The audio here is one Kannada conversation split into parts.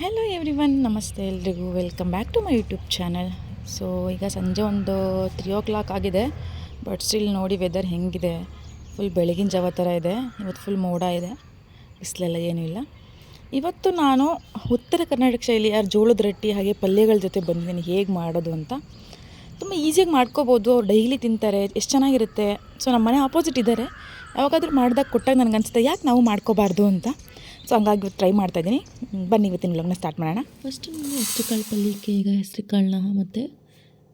ಹಲೋ ಎವ್ರಿ ಒನ್ ನಮಸ್ತೆ ಎಲ್ರಿಗೂ. Welcome back to my YouTube channel so ಈಗ ಸಂಜೆ ಒಂದು ತ್ರೀ ಓ ಕ್ಲಾಕ್ ಆಗಿದೆ. ಬಟ್ ಸ್ಟಿಲ್ ನೋಡಿ ವೆದರ್ ಹೆಂಗಿದೆ. ಫುಲ್ ಬೆಳಗಿನ ಜಾವ ಥರ ಇದೆ. ಇವತ್ತು ಫುಲ್ ಮೋಡ ಇದೆ. ಬಿಸಿಲೆಲ್ಲ ಏನೂ ಇಲ್ಲ. ಇವತ್ತು ನಾನು ಉತ್ತರ ಕರ್ನಾಟಕ ಶೈಲಿ ಯಾರು ಜೋಳದ ರೊಟ್ಟಿ ಹಾಗೆ ಪಲ್ಯಗಳ ಜೊತೆ ಬಂದಿದ್ದೀನಿ. ಹೇಗೆ ಮಾಡೋದು ಅಂತ. ತುಂಬ ಈಸಿಯಾಗಿ ಮಾಡ್ಕೋಬೋದು. ಅವ್ರು ಡೈಲಿ ತಿಂತಾರೆ. ಎಷ್ಟು ಚೆನ್ನಾಗಿರುತ್ತೆ. ಸೊ ನಮ್ಮ ಮನೆ ಆಪೋಸಿಟ್ ಇದ್ದಾರೆ ಯಾವಾಗಾದರೂ ಮಾಡಿದಾಗ ಕೊಟ್ಟಾಗ ನನಗೆ ಅನ್ಸುತ್ತೆ ಯಾಕೆ ನಾವು ಮಾಡ್ಕೋಬಾರ್ದು ಅಂತ. ಸೊ ಹಂಗಾಗಿ ಟ್ರೈ ಮಾಡ್ತಾಯಿದ್ದೀನಿ ಬನ್ನಿ ಇವತ್ತಿನ ಲಗ್ನ ಸ್ಟಾರ್ಟ್ ಮಾಡೋಣ. ಫಸ್ಟು ನಾನು ಹೆಸ್ರು ಕಾಳು ಪಲ್ಯಕ್ಕೆ ಈಗ ಹೆಸರು ಕಾಳನ್ನ ಮತ್ತು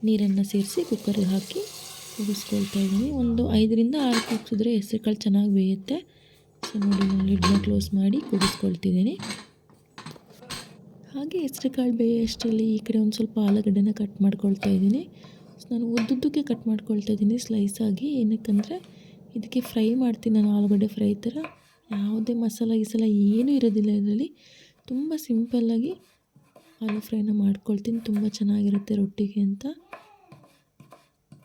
ನೀರನ್ನು ಸೇರಿಸಿ ಕುಕ್ಕರಿಗೆ ಹಾಕಿ ಕುದಿಸ್ಕೊಳ್ತಾ ಇದ್ದೀನಿ. ಒಂದು ಐದರಿಂದ ಆರು ಕುಗ್ಸಿದ್ರೆ ಹೆಸರು ಕಾಳು ಚೆನ್ನಾಗಿ ಬೇಯುತ್ತೆ. ಸೊ ನೋಡಿ ನಾನು ಲಿಡ್ನ ಕ್ಲೋಸ್ ಮಾಡಿ ಕುದಿಸ್ಕೊಳ್ತಿದ್ದೀನಿ. ಹಾಗೆ ಹೆಸರು ಕಾಳು ಬೇಯೋಷ್ಟರಲ್ಲಿ ಈ ಕಡೆ ಒಂದು ಸ್ವಲ್ಪ ಆಲೂಗಡ್ಡೆನ ಕಟ್ ಮಾಡ್ಕೊಳ್ತಾ ಇದ್ದೀನಿ. ಸೊ ನಾನು ಉದ್ದುದ್ದಕ್ಕೆ ಕಟ್ ಮಾಡ್ಕೊಳ್ತಾ ಇದ್ದೀನಿ ಸ್ಲೈಸ್ ಆಗಿ. ಏನಕ್ಕಂದರೆ, ಇದಕ್ಕೆ ಫ್ರೈ ಮಾಡ್ತೀನಿ ನಾನು ಆಲೂಗಡ್ಡೆ ಫ್ರೈ ಥರ. ಯಾವುದೇ ಮಸಾಲ ಗಿಸಾಲ ಏನೂ ಇರೋದಿಲ್ಲ ಇದರಲ್ಲಿ. ತುಂಬ ಸಿಂಪಲ್ಲಾಗಿ ಆಲೂ ಫ್ರೈನ ಮಾಡ್ಕೊಳ್ತೀನಿ. ತುಂಬ ಚೆನ್ನಾಗಿರುತ್ತೆ ರೊಟ್ಟಿಗೆ ಅಂತ.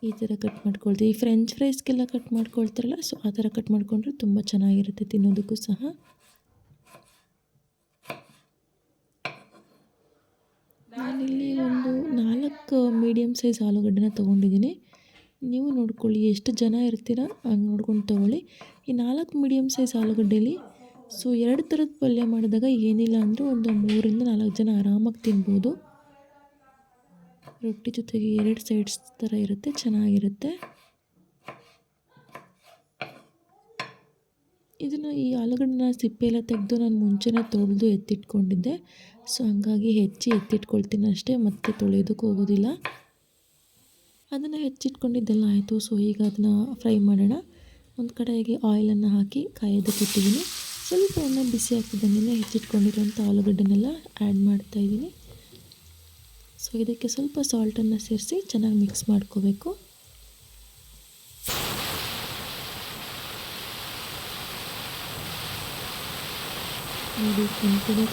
ಈ ಥರ ಕಟ್ ಮಾಡ್ಕೊಳ್ತೀವಿ. ಫ್ರೆಂಚ್ ಫ್ರೈಸ್ಗೆಲ್ಲ ಕಟ್ ಮಾಡ್ಕೊಳ್ತಾರಲ್ಲ, ಸೊ ಆ ಥರ ಕಟ್ ಮಾಡಿಕೊಂಡ್ರೆ ತುಂಬ ಚೆನ್ನಾಗಿರುತ್ತೆ ತಿನ್ನೋದಕ್ಕೂ ಸಹ. ನಾನಿಲ್ಲಿ ಒಂದು ನಾಲ್ಕು ಮೀಡಿಯಮ್ ಸೈಜ್ ಆಲೂಗಡ್ಡೆನ ತೊಗೊಂಡಿದ್ದೀನಿ. ನೀವು ನೋಡ್ಕೊಳ್ಳಿ, ಎಷ್ಟು ಜನ ಇರ್ತೀರ ಹಂಗೆ ನೋಡ್ಕೊಂಡು ತೊಗೊಳ್ಳಿ. ಈ ನಾಲ್ಕು ಮೀಡಿಯಮ್ ಸೈಜ್ ಆಲೂಗಡ್ಡೆಲಿ ಸೊ ಎರಡು ಥರದ ಪಲ್ಯ ಮಾಡಿದಾಗ ಏನಿಲ್ಲ ಅಂದರೂ ಒಂದು ಮೂರಿಂದ ನಾಲ್ಕು ಜನ ಆರಾಮಾಗಿ ತಿನ್ಬೋದು. ರೊಟ್ಟಿ ಜೊತೆಗೆ ಎರಡು ಸೈಡ್ಸ್ ಥರ ಇರುತ್ತೆ, ಚೆನ್ನಾಗಿರುತ್ತೆ. ಇದನ್ನು ಈ ಆಲೂಗಡ್ಡೆನ ಸಿಪ್ಪೆ ಎಲ್ಲ ತೆಗೆದು ನಾನು ಮುಂಚೆನೇ ತೊಳೆದು ಎತ್ತಿಟ್ಕೊಂಡಿದ್ದೆ. ಸೊ ಹಂಗಾಗಿ ಹೆಚ್ಚಿ ಎತ್ತಿಟ್ಕೊಳ್ತೀನಿ ಅಷ್ಟೇ, ಮತ್ತೆ ತೊಳೆಯೋದಕ್ಕೆ ಹೋಗೋದಿಲ್ಲ. ಅದನ್ನು ಹೆಚ್ಚಿಟ್ಕೊಂಡಿದ್ದೆಲ್ಲ ಆಯಿತು. ಸೊ ಈಗ ಅದನ್ನು ಫ್ರೈ ಮಾಡೋಣ. ಒಂದು ಕಡೆಗೆ ಆಯಿಲನ್ನು ಹಾಕಿ ಕಾಯೋದಕ್ಕೆ ಇಟ್ಟಿದ್ದೀನಿ. ಸ್ವಲ್ಪ ಎಣ್ಣೆ ಬಿಸಿ ಆಗ್ತಿದ್ದಂಗೆ ಹೆಚ್ಚಿಟ್ಕೊಂಡಿರೋಂಥ ಆಲೂಗಡ್ಡೆನೆಲ್ಲ ಆ್ಯಡ್ ಮಾಡ್ತಾಯಿದ್ದೀನಿ ಸೊ ಇದಕ್ಕೆ ಸ್ವಲ್ಪ ಸಾಲ್ಟನ್ನು ಸೇರಿಸಿ ಚೆನ್ನಾಗಿ ಮಿಕ್ಸ್ ಮಾಡ್ಕೋಬೇಕು. ನೋಡಿ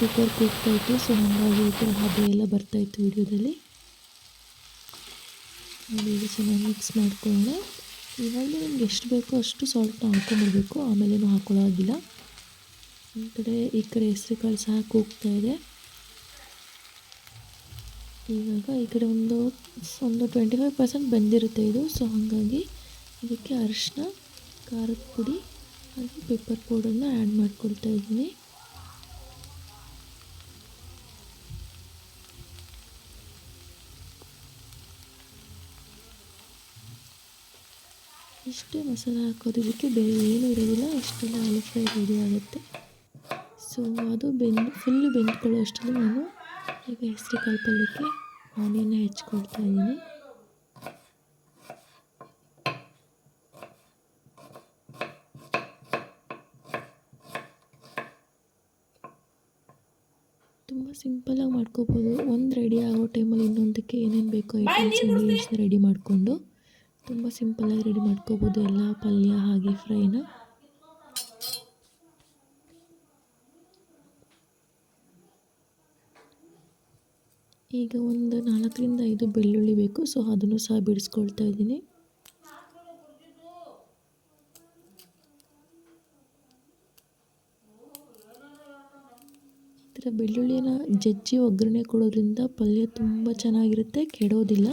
ಕುಕ್ಕರ್ ಕೂಗ್ತಾಯಿತ್ತು ಸೊ ಹಾಗಾಗಿ ಈ ಥರ ಹಬೆ ಎಲ್ಲ ಬರ್ತಾಯಿತ್ತು ವಿಡಿಯೋದಲ್ಲಿ ಈಗ ಚೆನ್ನಾಗಿ ಮಿಕ್ಸ್ ಮಾಡ್ಕೊಳ್ಳೋಣ ಇವಾಗಲೇ ನಿಮ್ಗೆ ಎಷ್ಟು ಬೇಕೋ ಅಷ್ಟು ಸಾಲ್ಟ್ನ ಹಾಕೊಂಡ್ಬಿಡ್ಬೇಕು ಆಮೇಲೇನು ಹಾಕೊಳ್ಳೋದಿಲ್ಲ ಈ ಕಡೆ ಈ ಕಡೆ ಹೆಸ್ರು ಕಾಳು ಸಹ ಕೂಗ್ತಾ ಇದೆ. ಇವಾಗ ಈ ಕಡೆ ಒಂದು ಒಂದು ಟ್ವೆಂಟಿ ಫೈವ್ ಪರ್ಸೆಂಟ್ ಬಂದಿರುತ್ತೆ ಇದು. ಸೊ ಹಾಗಾಗಿ ಇದಕ್ಕೆ ಅರಿಶಿನ, ಖಾರದ ಪುಡಿ, ಹಾಗೆ ಪೆಪ್ಪರ್ ಪೌಡರ್ನ ಆ್ಯಡ್ ಮಾಡ್ಕೊಳ್ತಾ ಇದ್ದೀನಿ. ಇಷ್ಟೇ ಮಸಾಲ ಹಾಕೋದು ಬಿಟ್ಟು ಬೇರೆ ಏನೂ ಇರೋದಿಲ್ಲ ಇಷ್ಟೆಲ್ಲ ಆಲೂ ಫ್ರೈ ರೆಡಿ ಆಗುತ್ತೆ. ಸೊ ಅದು ಬೆಂದು ಫುಲ್ಲು ಬೆಂದ್ಕೊಳ್ಳೋ ಅಷ್ಟರಲ್ಲಿ ನಾನು ಈಗ ಹೆಸರು ಕಾಳು ಪಲ್ಯಕ್ಕೆ ಆನಿಯನ್ನ ಹೆಚ್ಕೊಳ್ತಾ ಇದ್ದೀನಿ. ತುಂಬ ಸಿಂಪಲಾಗಿ ಮಾಡ್ಕೋಬೋದು. ಒಂದು ರೆಡಿ ಆಗೋ ಟೈಮಲ್ಲಿ ಇನ್ನೊಂದಕ್ಕೆ ಏನೇನು ಬೇಕೋ ಐಟಮ್ಸ್ ರೆಡಿ ಮಾಡಿಕೊಂಡು. ತುಂಬ ಸಿಂಪಲ್ಲಾಗಿ ರೆಡಿ ಮಾಡ್ಕೋಬೋದು. ಎಲ್ಲ ಪಲ್ಯ ಹಾಗೆ ಫ್ರೈನ. ಈಗ ಒಂದು ನಾಲ್ಕರಿಂದ ಐದು ಬೆಳ್ಳುಳ್ಳಿ ಬೇಕು. ಸೊ, ಅದನ್ನು ಸಹ ಬಿಡಿಸ್ಕೊಳ್ತಾ ಇದ್ದೀನಿ. ಈ ಥರ ಬೆಳ್ಳುಳ್ಳಿನ ಜಜ್ಜಿ ಒಗ್ಗರಣೆ ಕೊಡೋದ್ರಿಂದ ಪಲ್ಯ ತುಂಬ ಚೆನ್ನಾಗಿರುತ್ತೆ, ಕೆಡೋದಿಲ್ಲ.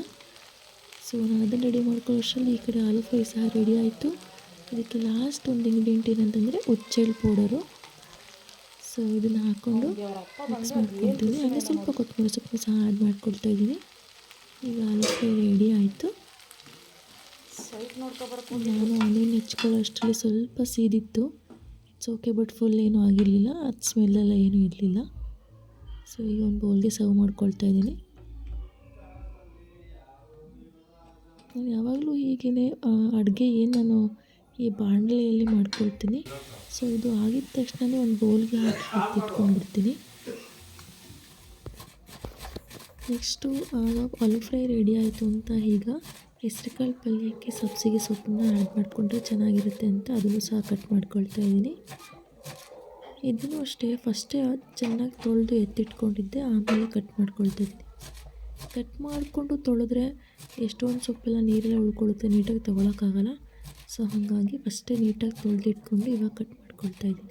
ಸೊ ನಾನು ಅದನ್ನು ರೆಡಿ ಮಾಡ್ಕೊಳ್ಳೋಷ್ಟರಲ್ಲಿ ಈ ಕಡೆ ಆಲೂ ಫ್ರೈ ಸಹ ರೆಡಿ ಆಯಿತು. ಇದಕ್ಕೆ ಲಾಸ್ಟ್ ಒಂದು ಇಂಗ್ರೀಡಿಯೆಂಟ್ ಏನಂತಂದರೆ ಉಚ್ಚೆಳ್ಳು ಪೌಡರು ಸೊ ಇದನ್ನು ಹಾಕ್ಕೊಂಡು ಮಿಕ್ಸ್ ಮಾಡ್ಕೊತೀನಿ ಹಾಗೆ ಸ್ವಲ್ಪ ಕೊತ್ತಂಬರಿ ಸೊಪ್ಪು ಸಹ ಆ್ಯಡ್ ಮಾಡ್ಕೊಳ್ತಾ ಇದ್ದೀನಿ ಈಗ ಆಲೂ ಫ್ರೈ ರೆಡಿ ಆಯಿತು. ನಾನು ಆನಿಯನ್ ಹೆಚ್ಕೊಳ್ಳೋ ಅಷ್ಟರಲ್ಲಿ ಸ್ವಲ್ಪ ಸೀದಿತ್ತು. ಇಟ್ಸ್ ಓಕೆ ಬಟ್ ಫುಲ್ ಏನೂ ಆಗಿರಲಿಲ್ಲ. ಅದು ಸ್ಮೆಲ್ಲೆಲ್ಲ ಏನೂ ಇರಲಿಲ್ಲ. ಸೊ ಈಗ ಒಂದು ಬೌಲ್ಗೆ ಸರ್ವ್ ಮಾಡ್ಕೊಳ್ತಾ ಇದ್ದೀನಿ ನಾನು ಯಾವಾಗಲೂ ಹೀಗೇ ಅಡುಗೆ ಏನು ನಾನು ಈ ಬಾಣಲೆಯಲ್ಲಿ ಮಾಡ್ಕೊಳ್ತೀನಿ. ಸೊ ಇದು ಆಗಿದ ತಕ್ಷಣ ಒಂದು ಬೌಲ್ಗೆ ಹಾಕಿ ಎತ್ತಿಟ್ಕೊಂಡ್ಬಿಡ್ತೀನಿ ನೆಕ್ಸ್ಟು ಆಲೂ ಫ್ರೈ ರೆಡಿ ಆಯಿತು ಅಂತ ಈಗ ಹೆಸರುಕಾಳು ಪಲ್ಯಕ್ಕೆ ಸಬ್ಸಿಗೆ ಸೊಪ್ಪನ್ನ ಆ್ಯಡ್ ಮಾಡಿಕೊಂಡ್ರೆ ಚೆನ್ನಾಗಿರುತ್ತೆ ಅಂತ ಅದನ್ನು ಸಹ ಕಟ್ ಮಾಡ್ಕೊಳ್ತಾ ಇದ್ದೀನಿ. ಇದನ್ನು ಅಷ್ಟೇ, ಫಸ್ಟೇ ಚೆನ್ನಾಗಿ ತೊಳೆದು ಎತ್ತಿಟ್ಕೊಂಡಿದ್ದೆ, ಆಮೇಲೆ ಕಟ್ ಮಾಡ್ಕೊಳ್ತಾ ಇದ್ದೀನಿ. ಕಟ್ ಮಾಡಿಕೊಂಡು ತೊಳೆದ್ರೆ ಎಷ್ಟೊಂದು ಸೊಪ್ಪೆಲ್ಲ ನೀರೆಲ್ಲ ಉಳ್ಕೊಳ್ಳುತ್ತೆ ನೀಟಾಗಿ ತೊಗೊಳಕ್ಕಾಗಲ್ಲ. ಸೊ, ಹಾಗಾಗಿ ಫಸ್ಟೇ ನೀಟಾಗಿ ತೊಳೆದಿಟ್ಕೊಂಡು ಇವಾಗ ಕಟ್ ಮಾಡ್ಕೊಳ್ತಾ ಇದ್ದೀನಿ.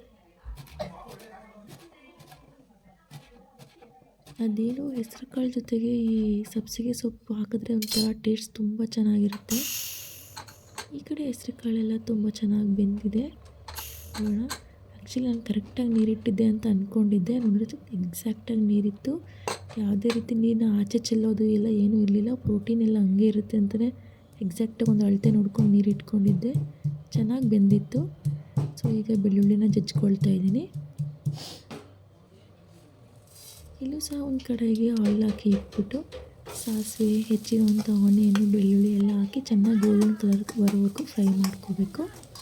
ಅದೇನು ಹೆಸ್ರು ಕಾಳು ಜೊತೆಗೆ ಈ ಸಬ್ಸಿಗೆ ಸೊಪ್ಪು ಹಾಕಿದ್ರೆ ಒಂಥರ ಟೇಸ್ಟ್ ತುಂಬ ಚೆನ್ನಾಗಿರುತ್ತೆ. ಈ ಕಡೆ ಹೆಸ್ರು ಕಾಳೆಲ್ಲ ತುಂಬ ಚೆನ್ನಾಗಿ ಬೆಂದಿದೆ. ನೋಡೋಣ. ಆ್ಯಕ್ಚುಲಿ ನಾನು ಕರೆಕ್ಟಾಗಿ ನೀರಿಟ್ಟಿದ್ದೆ ಅಂತ ಅಂದ್ಕೊಂಡಿದ್ದೆ. ನೋಡಿದ್ರೆ ಎಕ್ಸಾಕ್ಟಾಗಿ ನೀರಿತ್ತು. ಯಾವುದೇ ರೀತಿ ನೀರನ್ನ ಆಚೆ ಚೆಲ್ಲೋದು ಎಲ್ಲ ಏನೂ ಇರಲಿಲ್ಲ. ಪ್ರೋಟೀನ್ ಎಲ್ಲ ಹಂಗೆ ಇರುತ್ತೆ ಅಂತಲೇ ಎಕ್ಸಾಕ್ಟಾಗಿ ಒಂದು ಅಳತೆ ನೋಡ್ಕೊಂಡು ನೀರು ಇಟ್ಕೊಂಡಿದ್ದೆ ಚೆನ್ನಾಗಿ ಬೆಂದಿತ್ತು. ಸೊ, ಈಗ ಬೆಳ್ಳುಳ್ಳಿನ ಜಜ್ಕೊಳ್ತಾ ಇದ್ದೀನಿ. ಇಲ್ಲೂ ಸಹ ಒಂದು ಕಡೆಗೆ ಆಯಿಲ್ ಹಾಕಿ ಇಟ್ಬಿಟ್ಟು ಸಾಸಿವೆ, ಹೆಚ್ಚಿರುವಂಥ ಆನಿಯನ್ನು ಬೆಳ್ಳುಳ್ಳಿ ಎಲ್ಲ ಹಾಕಿ ಚೆನ್ನಾಗಿ ಗೋಲ್ಡನ್ ಕಲರ್ ಬರೋವರೆಗೂ ಫ್ರೈ ಮಾಡ್ಕೋಬೇಕು.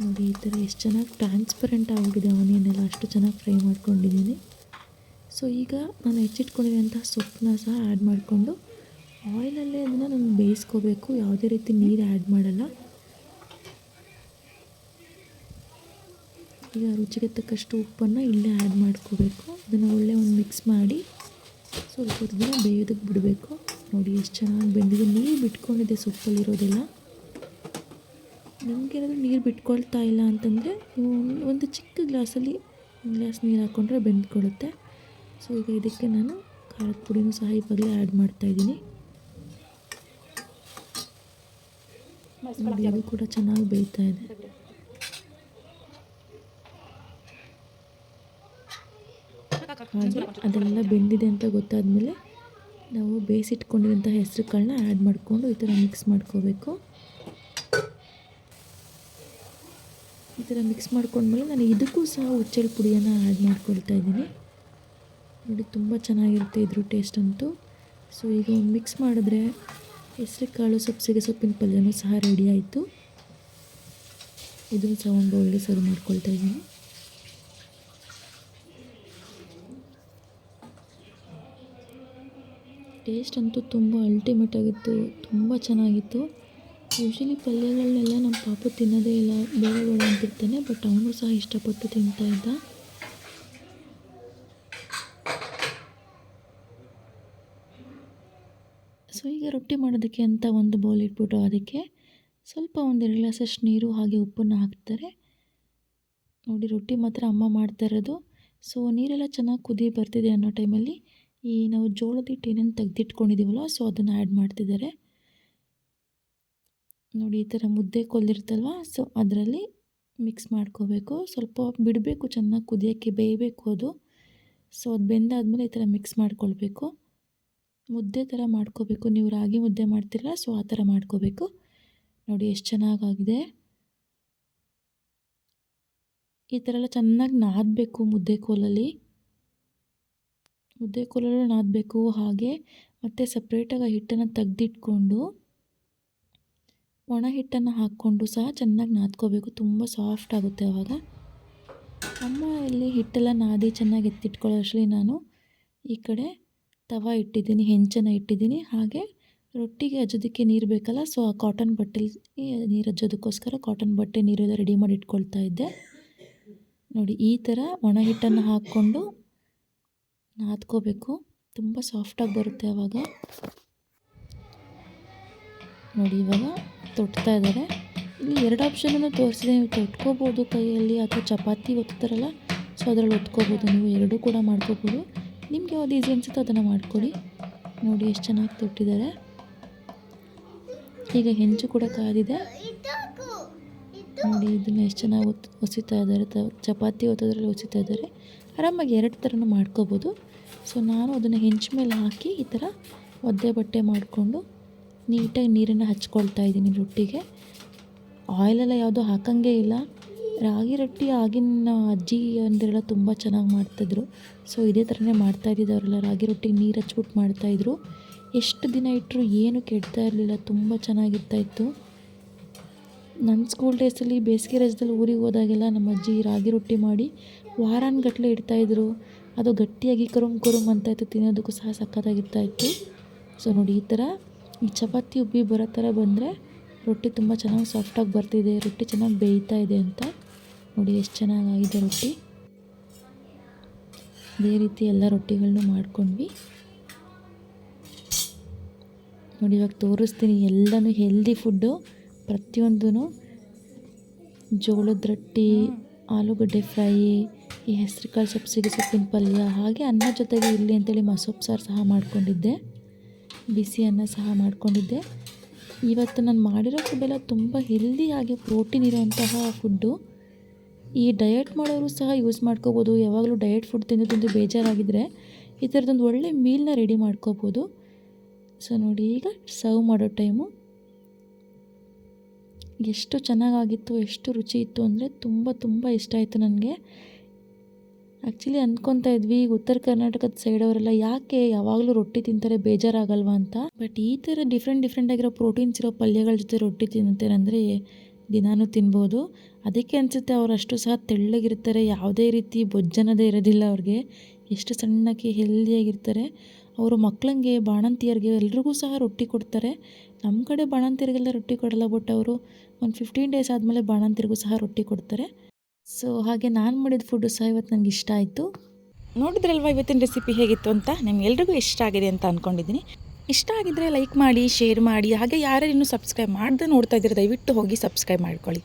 ನೋಡಿ, ಈ ಥರ ಎಷ್ಟು ಚೆನ್ನಾಗಿ ಟ್ರಾನ್ಸ್ಪರೆಂಟ್ ಆಗಿದೆ ಆನಿಯನ್ ಎಲ್ಲ ಅಷ್ಟು ಚೆನ್ನಾಗಿ ಫ್ರೈ ಮಾಡ್ಕೊಂಡಿದ್ದೀನಿ. ಸೊ ಈಗ ನಾನು ಹೆಚ್ಚಿಟ್ಕೊಂಡಿರೋಂಥ ಸೊಪ್ಪನ್ನ ಸಹ ಆ್ಯಡ್ ಮಾಡಿಕೊಂಡು ಆಯಿಲಲ್ಲೇ ಅದನ್ನು ನಾನು ಬೇಯಿಸ್ಕೋಬೇಕು. ಯಾವುದೇ ರೀತಿ ನೀರು ಆ್ಯಡ್ ಮಾಡಲ್ಲ. ಈಗ ರುಚಿಗೆ ತಕ್ಕಷ್ಟು ಉಪ್ಪನ್ನು ಇಲ್ಲೇ ಆ್ಯಡ್ ಮಾಡ್ಕೋಬೇಕು. ಅದನ್ನು ಒಳ್ಳೆ ಒಂದು ಮಿಕ್ಸ್ ಮಾಡಿ, ಸ್ವಲ್ಪ ದಿನ ಬೇಯೋದಕ್ಕೆ ಬಿಡಬೇಕು. ನೋಡಿ, ಎಷ್ಟು ಚೆನ್ನಾಗಿ ಬೆಂದಿದೆ. ನೀರು ಬಿಟ್ಕೊಂಡಿದೆ ಸೊಪ್ಪಲ್ಲಿರೋದೆಲ್ಲ. ನಿಮಗೇನಾದರೂ ನೀರು ಬಿಟ್ಕೊಳ್ತಾ ಇಲ್ಲ ಅಂತಂದರೆ ಒಂದು ಚಿಕ್ಕ ಗ್ಲಾಸಲ್ಲಿ ಒಂದು ಗ್ಲಾಸ್ ನೀರು ಹಾಕ್ಕೊಂಡ್ರೆ ಬೆಂದ್ಕೊಳ್ಳುತ್ತೆ. ಸೊ ಈಗ ಇದಕ್ಕೆ ನಾನು ಖಾರದ ಪುಡಿನೂ ಸಹ ಇವಾಗಲೇ ಆ್ಯಡ್ ಮಾಡ್ತಾಯಿದ್ದೀನಿ ಅದು ಕೂಡ ಚೆನ್ನಾಗಿ ಬೇಯ್ತಾ ಇದೆ. ಹಾಗೆ ಅದೆಲ್ಲ ಬೆಂದಿದೆ ಅಂತ ಗೊತ್ತಾದಮೇಲೆ ನಾವು ಬೇಯಿಸಿಟ್ಕೊಂಡಿರೋಂಥ ಹೆಸರು ಕಾಳನ್ನ ಆ್ಯಡ್ ಮಾಡಿಕೊಂಡು ಈ ಥರ ಮಿಕ್ಸ್ ಮಾಡ್ಕೋಬೇಕು. ಈ ಥರ ಮಿಕ್ಸ್ ಮಾಡ್ಕೊಂಡ್ಮೇಲೆ ನಾನು ಇದಕ್ಕೂ ಸಹ ಹುಚ್ಚೆಳ್ಳು ಪುಡಿಯನ್ನು ಆ್ಯಡ್ ಮಾಡ್ಕೊಳ್ತಾ ಇದ್ದೀನಿ. ನೋಡಿ, ತುಂಬ ಚೆನ್ನಾಗಿರುತ್ತೆ ಇದ್ರ ಟೇಸ್ಟ್ ಅಂತೂ. ಸೊ ಈಗ ಮಿಕ್ಸ್ ಮಾಡಿದ್ರೆ ಹೆಸರು ಕಾಳು ಸೊಪ್ಪಿಗೆ ಸೊಪ್ಪಿನ ಪಲ್ಯನೂ ಸಹ ರೆಡಿ ಆಯಿತು. ಇದನ್ನು ಸಹ ಒಂದು ಒಳ್ಳೆ ಸರ್ವ್ ಮಾಡ್ಕೊಳ್ತಾ ಇದ್ದೀನಿ. ಟೇಸ್ಟ್ ಅಂತೂ ತುಂಬ ಅಲ್ಟಿಮೇಟ್ ಆಗಿತ್ತು, ತುಂಬ ಚೆನ್ನಾಗಿತ್ತು. ಯೂಶ್ವಲಿ ಪಲ್ಯಗಳನ್ನೆಲ್ಲ ನಮ್ಮ ಪಾಪು ತಿನ್ನೋದೇ ಇಲ್ಲ ಬೇಡ ಬೇಡ ಅಂತಿರ್ತಾನೆ ಬಟ್ ಅವನು ಸಹ ಇಷ್ಟಪಟ್ಟು ತಿಂತಾ ಇದ್ದ. ಸೊ ಈಗ ರೊಟ್ಟಿ ಮಾಡೋದಕ್ಕೆ ಅಂತ ಒಂದು ಬೌಲ್ ಇಟ್ಬಿಟ್ಟು ಅದಕ್ಕೆ ಸ್ವಲ್ಪ ಒಂದೆರಡು ಗ್ಲಾಸಷ್ಟು ನೀರು, ಹಾಗೆ ಉಪ್ಪನ್ನು ಹಾಕ್ತಾರೆ. ನೋಡಿ, ರೊಟ್ಟಿ ಮಾತ್ರ ಅಮ್ಮ ಮಾಡ್ತಾ ಇರೋದು. ಸೊ ನೀರೆಲ್ಲ ಚೆನ್ನಾಗಿ ಕುದಿ ಬರ್ತಿದೆ ಅನ್ನೋ ಟೈಮಲ್ಲಿ ಈ ನಾವು ಜೋಳದ ಹಿಟ್ಟು ಏನೇನು ತೆಗೆದಿಟ್ಕೊಂಡಿದ್ದೀವಲ್ಲ ಸೊ ಅದನ್ನು ಆ್ಯಡ್ ಮಾಡ್ತಿದ್ದಾರೆ. ನೋಡಿ ಈ ಥರ ಮುದ್ದೆ ಕೊಲ್ಲಿರ್ತಲ್ವ ಸೊ ಅದರಲ್ಲಿ ಮಿಕ್ಸ್ ಮಾಡ್ಕೋಬೇಕು. ಸ್ವಲ್ಪ ಬಿಡಬೇಕು, ಚೆನ್ನಾಗಿ ಕುದಿಯೋಕ್ಕೆ ಬೇಯಬೇಕು ಅದು. ಸೊ ಅದು ಬೆಂದಾದಮೇಲೆ ಈ ಥರ ಮಿಕ್ಸ್ ಮಾಡ್ಕೊಳ್ಬೇಕು. ಮುದ್ದೆ ಥರ ಮಾಡ್ಕೋಬೇಕು. ನೀವು ರಾಗಿ ಮುದ್ದೆ ಮಾಡ್ತಿರಲ್ಲ ಸೊ ಆ ಥರ ಮಾಡ್ಕೋಬೇಕು. ನೋಡಿ ಎಷ್ಟು ಚೆನ್ನಾಗಾಗಿದೆ. ಈ ಥರ ಎಲ್ಲ ಚೆನ್ನಾಗಿ ನಾದಬೇಕು ಮುದ್ದೆ ಕೋಲಲ್ಲಿ. ಮುದ್ದೆ ಕೋಲಲ್ಲೂ ನಾದಬೇಕು ಹಾಗೆ, ಮತ್ತು ಸಪ್ರೇಟಾಗಿ ಹಿಟ್ಟನ್ನು ತೆಗ್ದಿಟ್ಕೊಂಡು ಒಣ ಹಿಟ್ಟನ್ನು ಹಾಕ್ಕೊಂಡು ಸಹ ಚೆನ್ನಾಗಿ ನಾದ್ಕೋಬೇಕು. ತುಂಬ ಸಾಫ್ಟ್ ಆಗುತ್ತೆ ಆವಾಗ ಅಮ್ಮ ಇಲ್ಲಿ ಹಿಟ್ಟೆಲ್ಲ ನಾದಿ ಚೆನ್ನಾಗಿ ಎತ್ತಿಟ್ಕೊಳ್ಳೋ ನಾನು ಈ ಕಡೆ ತವ ಇಟ್ಟಿದ್ದೀನಿ, ಹೆಂಚನ್ನು ಇಟ್ಟಿದ್ದೀನಿ. ಹಾಗೆ ರೊಟ್ಟಿಗೆ ಹಚ್ಚೋದಕ್ಕೆ ನೀರು ಬೇಕಲ್ಲ ಸೊ ಆ ಕಾಟನ್ ಬಟ್ಟೆಲಿ ನೀರು ಹಚ್ಚೋದಕ್ಕೋಸ್ಕರ ಕಾಟನ್ ಬಟ್ಟೆ ನೀರೆಲ್ಲ ರೆಡಿ ಮಾಡಿ ಇಟ್ಕೊಳ್ತಾ ಇದ್ದೆ. ನೋಡಿ, ಈ ಥರ ಒಣ ಹಿಟ್ಟನ್ನು ಹಾಕ್ಕೊಂಡು ನಾದ್ಕೋಬೇಕು. ತುಂಬ ಸಾಫ್ಟಾಗಿ ಬರುತ್ತೆ ಅವಾಗ. ನೋಡಿ, ಇವಾಗ ತೊಟ್ತಾ ಇದ್ದಾರೆ. ಇಲ್ಲಿ ಎರಡು ಆಪ್ಷನನ್ನು ತೋರಿಸಿದೆ. ನೀವು ತೊಟ್ಕೋಬೋದು ಕೈಯಲ್ಲಿ ಅಥವಾ ಚಪಾತಿ ಒತ್ತಾರಲ್ಲ, ಸೊ ಅದರಲ್ಲಿ ಒತ್ಕೋಬೋದು. ನೀವು ಎರಡೂ ಕೂಡ ಮಾಡ್ಕೋಬೋದು. ನಿಮ್ಗೆ ಯಾವ್ದು ಈಸಿ ಅನಿಸುತ್ತೋ ಅದನ್ನು ಮಾಡ್ಕೊಳ್ಳಿ. ನೋಡಿ ಎಷ್ಟು ಚೆನ್ನಾಗಿ ತೊಟ್ಟಿದ್ದಾರೆ. ಈಗ ಹೆಂಚು ಕೂಡ ಕಾದಿದೆ. ನೋಡಿ ಇದನ್ನು ಎಷ್ಟು ಚೆನ್ನಾಗಿ ಒತ್, ಒಸಿತಾ ಇದ್ದಾರೆ. ಚಪಾತಿ ಒತ್ತೋದ್ರಲ್ಲಿ ಒಸಿತಾ ಇದ್ದಾರೆ. ಆರಾಮಾಗಿ ಎರಡು ಥರನೂ ಮಾಡ್ಕೋಬೋದು. ಸೊ ನಾನು ಅದನ್ನು ಹೆಂಚು ಮೇಲೆ ಹಾಕಿ ಈ ಥರ ಒದ್ದೆ ಬಟ್ಟೆ ಮಾಡಿಕೊಂಡು ನೀಟಾಗಿ ನೀರನ್ನು ಹಚ್ಕೊಳ್ತಾ ಇದ್ದೀನಿ ರೊಟ್ಟಿಗೆ. ಆಯಿಲೆಲ್ಲ ಯಾವುದೂ ಹಾಕಂಗೇ ಇಲ್ಲ. ರಾಗಿ ರೊಟ್ಟಿ ಆಗಿನ ಅಜ್ಜಿ ಅಂದಿರೆಲ್ಲ ತುಂಬ ಚೆನ್ನಾಗಿ ಮಾಡ್ತಿದ್ರು. ಸೊ, ಇದೇ ಥರನೇ ಮಾಡ್ತಾ ಇದ್ದಿದ್ದು ಅವರೆಲ್ಲ ರಾಗಿ ರೊಟ್ಟಿಗೆ ನೀರು ಹಚ್ಬಿಟ್ಟು ಮಾಡ್ತಾಯಿದ್ರು ಎಷ್ಟು ದಿನ ಇಟ್ಟರು ಏನು ಕೆಡ್ತಾ ಇರಲಿಲ್ಲ, ತುಂಬ ಚೆನ್ನಾಗಿರ್ತಾಯಿತ್ತು ನನ್ನ ಸ್ಕೂಲ್ ಡೇಸಲ್ಲಿ ಬೇಸಿಗೆ ರಜದಲ್ಲಿ ಊರಿಗೆ ಹೋದಾಗೆಲ್ಲ ನಮ್ಮ ಅಜ್ಜಿ ರಾಗಿ ರೊಟ್ಟಿ ಮಾಡಿ ವಾರಾನ್ಗಟ್ಟಲೆ ಇಡ್ತಾಯಿದ್ರು ಅದು ಗಟ್ಟಿಯಾಗಿ ಕರುಮ್ ಕರುಮ್ ಅಂತ ಇತ್ತು, ತಿನ್ನೋದಕ್ಕೂ ಸಹ ಸಖತ್ತಾಗಿರ್ತಾಯಿತ್ತು ಸೊ, ನೋಡಿ ಈ ಥರ ಈ ಚಪಾತಿ ಉಬ್ಬಿ ಬರೋ ಥರ ಬಂದರೆ ರೊಟ್ಟಿ ತುಂಬ ಚೆನ್ನಾಗಿ ಸಾಫ್ಟಾಗಿ ಬರ್ತಿದೆ, ರೊಟ್ಟಿ ಚೆನ್ನಾಗಿ ಬೇಯ್ತಾ ಇದೆ ಅಂತ ನೋಡಿ ಎಷ್ಟು ಚೆನ್ನಾಗಾಗಿದೆ ರೊಟ್ಟಿ. ಇದೇ ರೀತಿ ಎಲ್ಲ ರೊಟ್ಟಿಗಳನ್ನೂ ಮಾಡ್ಕೊಂಡ್ವಿ. ನೋಡಿ ಇವಾಗ ತೋರಿಸ್ತೀನಿ ಎಲ್ಲನೂ ಹೆಲ್ದಿ ಫುಡ್ಡು ಪ್ರತಿಯೊಂದೂ ಜೋಳದ ರೊಟ್ಟಿ, ಆಲೂಗಡ್ಡೆ ಫ್ರೈ, ಈ ಹೆಸ್ರು ಕಾಳು ಸೊಪ್ಪು ಸೊಪ್ಪಿನ ಪಲ್ಯ, ಹಾಗೆ ಅನ್ನ ಜೊತೆಗೆ ಇಲ್ಲಿ ಅಂತೇಳಿ ಮಸೊಪ್ಪು ಸಾರು ಸಹ ಮಾಡ್ಕೊಂಡಿದ್ದೆ. ಬಿಸಿ ಅನ್ನ ಸಹ ಮಾಡಿಕೊಂಡಿದ್ದೆ. ಇವತ್ತು ನಾನು ಮಾಡಿರೋ ಫುಡ್ಡೆಲ್ಲ ತುಂಬ ಹೆಲ್ದಿ ಹಾಗೆ ಪ್ರೋಟೀನ್ ಇರೋಂತಹ ಫುಡ್ಡು ಈ ಡಯಟ್ ಮಾಡೋರು ಸಹ ಯೂಸ್ ಮಾಡ್ಕೋಬೋದು. ಯಾವಾಗಲೂ ಡಯಟ್ ಫುಡ್ ತಿಂದು ತಿಂದು ಬೇಜಾರಾಗಿದ್ದರೆ ಈ ಥರದೊಂದು ಒಳ್ಳೆ ಮೀಲ್ನ ರೆಡಿ ಮಾಡ್ಕೋಬೋದು. ಸೊ ನೋಡಿ ಈಗ ಸರ್ವ್ ಮಾಡೋ ಟೈಮು ಎಷ್ಟು ಚೆನ್ನಾಗಾಗಿತ್ತು, ಎಷ್ಟು ರುಚಿ ಇತ್ತು ಅಂದರೆ ತುಂಬ ತುಂಬ ಇಷ್ಟ ಆಯಿತು ನನಗೆ. ಆ್ಯಕ್ಚುಲಿ ಅಂದ್ಕೊತಾ ಇದ್ವಿ ಉತ್ತರ ಕರ್ನಾಟಕದ ಸೈಡವರೆಲ್ಲ ಯಾಕೆ ಯಾವಾಗಲೂ ರೊಟ್ಟಿ ತಿಂತಾರೆ ಬೇಜಾರಾಗಲ್ವಾ ಅಂತ. ಬಟ್ ಈ ಥರ ಡಿಫ್ರೆಂಟ್ ಡಿಫ್ರೆಂಟ್ ಆಗಿರೋ ಪ್ರೋಟೀನ್ಸ್ ಇರೋ ಪಲ್ಯಗಳ ಜೊತೆ ರೊಟ್ಟಿ ತಿನ್ನುತ್ತಾರೆ ಅಂದರೆ ದಿನಾನೂ ತಿನ್ಬೋದು. ಅದಕ್ಕೆ ಅನಿಸುತ್ತೆ ಅವ್ರು ಅಷ್ಟು ಸಹ ತೆಳ್ಳಗಿರ್ತಾರೆ, ಯಾವುದೇ ರೀತಿ ಬೊಜ್ಜನದೇ ಇರೋದಿಲ್ಲ ಅವ್ರಿಗೆ. ಎಷ್ಟು ಸಣ್ಣಕ್ಕೆ ಹೆಲ್ದಿಯಾಗಿರ್ತಾರೆ ಅವರು ಮಕ್ಕಳಂಗೆ ಬಾಣಂತಿಯರಿಗೆ ಎಲ್ರಿಗೂ ಸಹ ರೊಟ್ಟಿ ಕೊಡ್ತಾರೆ. ನಮ್ಮ ಕಡೆ ಬಾಣಂತಿಯರಿಗೆಲ್ಲ ರೊಟ್ಟಿ ಕೊಡಲ್ಲ ಬಟ್ ಅವರು ಒಂದು ಫಿಫ್ಟೀನ್ ಡೇಸ್ ಆದಮೇಲೆ ಬಾಣಂತಿಯರಿಗೂ ಸಹ ರೊಟ್ಟಿ ಕೊಡ್ತಾರೆ. ಸೊ ಹಾಗೆ ನಾನು ಮಾಡಿದ ಫುಡ್ಡು ಸಹ ಇವತ್ತು ನನಗೆ ಇಷ್ಟ ಆಯಿತು. ನೋಡಿದ್ರಲ್ವ ಇವತ್ತಿನ ರೆಸಿಪಿ ಹೇಗಿತ್ತು ಅಂತ? ನಿಮ್ಗೆಲ್ರಿಗೂ ಇಷ್ಟ ಆಗಿದೆ ಅಂತ ಅಂದ್ಕೊಂಡಿದ್ದೀನಿ ಇಷ್ಟ ಆಗಿದ್ದರೆ ಲೈಕ್ ಮಾಡಿ ಶೇರ್ ಮಾಡಿ, ಹಾಗೆ ಯಾರು ಇನ್ನೂ ಸಬ್ಸ್ಕ್ರೈಬ್ ಮಾಡ್ದೆ ನೋಡ್ತಾ ಇದ್ದೀರಾ ದಯವಿಟ್ಟು ಹೋಗಿ ಸಬ್ಸ್ಕ್ರೈಬ್ ಮಾಡ್ಕೊಳ್ಳಿ.